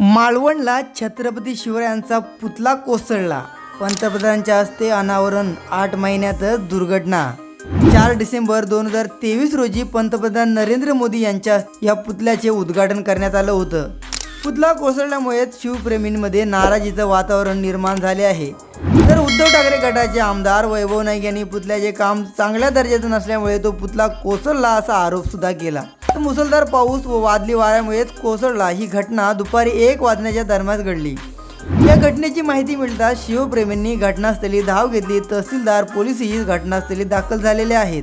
मालवणला छत्रपती शिवरायांचा पुतळा कोसळला. पंतप्रधानांच्या हस्ते अनावरण आठ महिन्यातच दुर्घटना. चार डिसेंबर दोन हजार तेवीस रोजी पंतप्रधान नरेंद्र मोदी यांच्या या पुतल्याचे उद्घाटन करण्यात आलं होतं. पुतला कोसळल्यामुळे शिवप्रेमींमध्ये नाराजीचं वातावरण निर्माण झाले आहे. तर उद्धव ठाकरे गटाचे आमदार वैभव नाईक यांनी पुतल्याचे काम चांगल्या दर्जाचं नसल्यामुळे तो पुतला कोसळला असा आरोप सुद्धा केला. मुसळधार पाऊस व वादली वाऱ्यामुळेच कोसळला ही घटना दुपारी एक वाजण्याच्या दरम्यान घडली. या घटनेची माहिती मिळताच शिवप्रेमींनी घटनास्थळी धाव घेतली. तहसीलदार पोलीसही घटनास्थळी दाखल झालेले आहेत.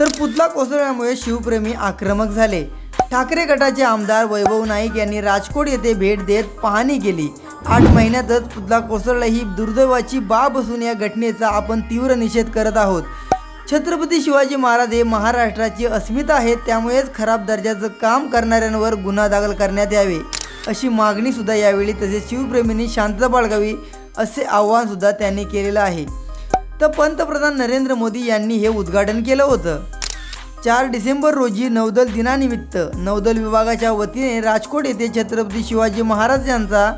तर पुतला कोसळल्यामुळे शिवप्रेमी आक्रमक झाले. ठाकरे गटाचे आमदार वैभव नाईक यांनी राजकोट येथे भेट देत पाहणी केली. आठ महिन्यातच पुतळा कोसळला. ही दुर्दैवाची बाब असून या घटनेचा आपण तीव्र निषेध करत आहोत. छत्रपती शिवाजी महाराज हे महाराष्ट्राची अस्मिता आहेत त्यामुळेच खराब दर्जाचं काम करणाऱ्यांवर गुन्हा दाखल करण्यात यावे अशी मागणी सुद्धा यावेळी तसेच शिवप्रेमींनी शांतता बाळगावी असे आव्हान सुद्धा त्यांनी केलेलं आहे. तर पंतप्रधान नरेंद्र मोदी यांनी हे उद्घाटन केलं होतं. चार डिसेंबर रोजी नौदल दिनानिमित्त नौदल विभागाच्या वतीने राजकोट येथे छत्रपती शिवाजी महाराज यांचा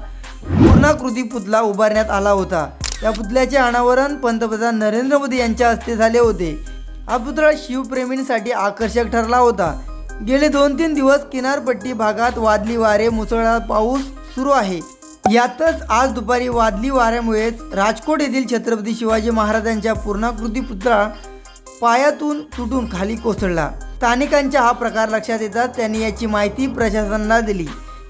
पूर्णाकृती पुतला उभारण्यात आला होता. या पुतळ्याचे अनावरण पंतप्रधान नरेंद्र मोदी यांच्या हस्ते झाले होते. हा पुतळा शिवप्रेमींसाठी आकर्षक ठरला होता. गेले दोन तीन दिवस किनारपट्टी भागात वादली वारे मुसळधार पाऊस सुरू आहे. यातच आज दुपारी वादली वाऱ्यामुळेच राजकोट येथील छत्रपती शिवाजी महाराजांच्या पूर्णाकृती पुतळा पायातून तुटून खाली कोसळला. स्थानिकांच्या हा प्रकार लक्षात येताच त्यांनी याची माहिती प्रशासनाला दिली.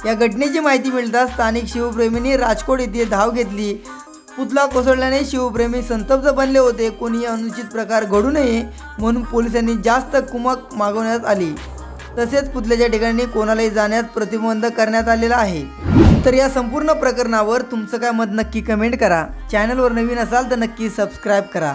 या घटनेची माहिती मिळताच स्थानिक शिवप्रेमींनी राजकोट येथे धाव घेतली. पुतला कोसळल्याने शिवप्रेमी संतप्त बनले होते. कोणी अनुचित प्रकार घडू नये म्हणून पोलिसांनी जास्त कुमक मागवण्यात आली. तसेच पुतल्याच्या ठिकाणी कोणालाही जाण्यास प्रतिबंध करण्यात आलेला आहे. तर या संपूर्ण प्रकरणावर तुमचं काय मत नक्की कमेंट करा. चॅनलवर नवीन असाल तर नक्की सबस्क्राईब करा.